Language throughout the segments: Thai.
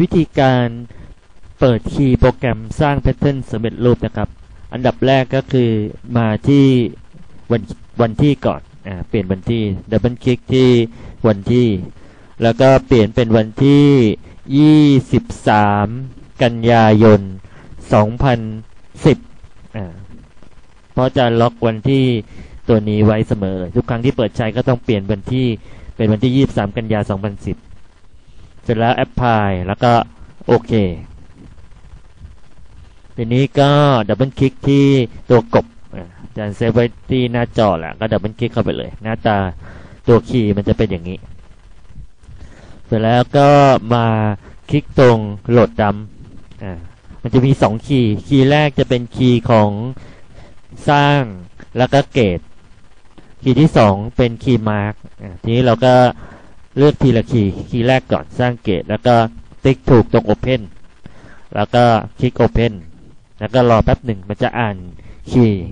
วิธีการเปิดคีย์โปรแกรมสร้างแพทเทิร์นสำเร็จรูปนะครับ อันดับแรกก็คือมาที่วันวันที่ก่อนอ่าเปลี่ยนวันที่ดับเบิลคลิกที่วันที่ แล้วก็เปลี่ยนเป็นวันที่ 23 กันยายน 2010อ่าเพราะจะล็อกวันที่ตัวนี้ไว้เสมอ ทุกครั้งที่เปิดใช้ก็ต้องเปลี่ยนวันที่เป็นวันที่ 23 กันยา 2010 เสร็จแล้วแอปพลายแล้วก็โอเค ทีนี้ก็ดับเบิลคลิกที่ตัวกบอะเซฟไว้ที่หน้าจอแหละก็ดับเบิลคลิกเข้าไปเลย หน้าตาตัวคีย์มันจะเป็นอย่างนี้ เสร็จแล้วก็มาคลิกตรงโหลดดำอ่ามันจะมีสองคีย์ คีย์แรกจะเป็นคีย์ของสร้างแล้วก็เกต คีย์ที่สองเป็นคีย์มาร์กทีนี้เราก็ เลือกทีละคีย์คีย์แรกก่อนสร้างเกต แล้วก็ติ๊กถูกตรง Open แล้วก็คลิก Open แล้วก็รอแป๊บหนึ่งมันจะอ่านคีย์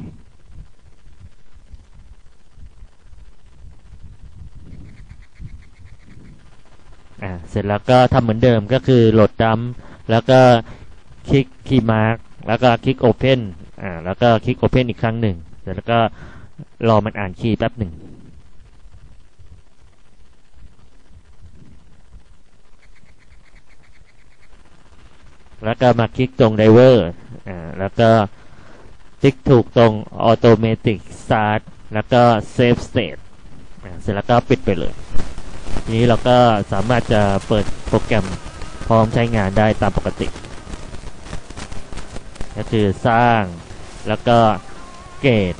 อ่าเสร็จแล้วก็ทำเหมือนเดิมก็คือโหลดดัมแล้วก็คลิกคีย์มาร์กแล้วก็คลิกโอเพนอ่าแล้วก็คลิกโอเพนอีกครั้งหนึ่งเสร็จแล้วก็รอมันอ่านคีย์แป๊บหนึ่ง แล้วก็มาคลิกตรงไดเวอร์อ่าแล้วก็คลิกถูกตรงออโตเมติกสตาร์ทแล้วก็เซฟสเต e อ่าเสร็จแล้วก็ปิดไปเลย ทีนี้เราก็สามารถจะเปิดโปรแกรมพร้อมใช้งานได้ตามปกติ ก็คือสร้างแล้วก็เกต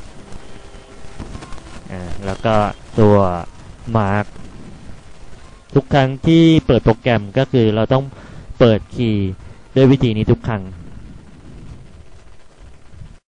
แล้วก็ตัวมาร์กทุกครั้งที่เปิดโปรแกรมก็คือเราต้องเปิดคีย์ ด้วยวิธีนี้ทุกครั้ง